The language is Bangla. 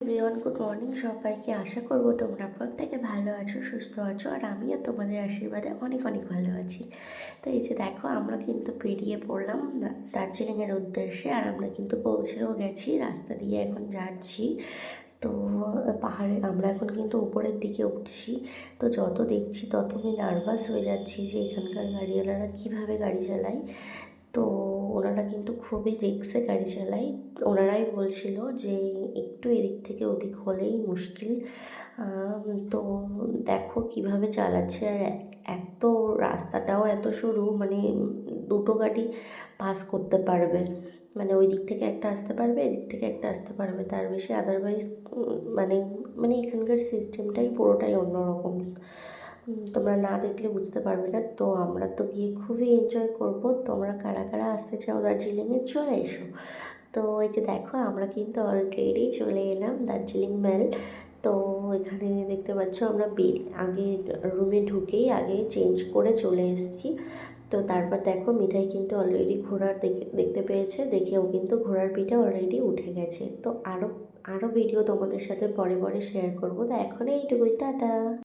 এভরিওয়ান গুড মর্নিং সবাইকে আশা করব তোমরা প্রত্যেকে ভালো আছো, সুস্থ আছো, আর আমিও তোমাদের আশীর্বাদে অনেক অনেক ভালো আছি। তো এই যে দেখো, আমরা কিন্তু বেরিয়ে পড়লাম দার্জিলিংয়ের উদ্দেশ্যে, আর আমরা কিন্তু পৌঁছেও গেছি, রাস্তা দিয়ে এখন যাচ্ছি। তো, পাহাড়ে, আমরা এখন কিন্তু উপরের দিকে উঠছি। তো যত দেখছি তত আমি নার্ভাস হয়ে যাচ্ছি যে এখানকার গাড়িওয়ালারা কীভাবে গাড়ি চালায়। ওনারা কিন্তু খুবই রিক্সে গাড়ি চালায়। ওনারাই বলছিল যে, একটু এদিক থেকে ওদিক হলেই মুশকিল। তো দেখো কীভাবে চালাচ্ছে। আর এক রাস্তাটাও এত সরু মানে দুটো গাড়ি পাস করতে পারবে। মানে ওই দিক থেকে একটা আসতে পারবে, এদিক থেকে একটা আসতে পারবে। তার বেশি আদারওয়াইজ মানে মানে এখানকার সিস্টেমটাই পুরোটাই অন্যরকম। তোমরা না দেখলে বুঝতে পারবে না। তো আমরা তো গিয়ে খুবই এনজয় করব। তোমরা কারা কারা আসতে চাও দার্জিলিংয়ে, চলে এসো। তো এই যে দেখো, আমরা কিন্তু অলরেডি চলে এলাম দার্জিলিং মেল তো এখানে দেখতে পাচ্ছ, আমরা বেড আগে রুমে ঢুকেই আগে চেঞ্জ করে চলে এসেছি। তো তারপর দেখো, মিঠাই কিন্তু অলরেডি ঘোড়ার দেখে, দেখতে পেয়েছে। দেখেও কিন্তু ঘোড়ার পিঠে অলরেডি উঠে গেছে। তো আরও আরও ভিডিও তোমাদের সাথে পরে পরে শেয়ার করব। তো এখন এইটুকুই, টাটা!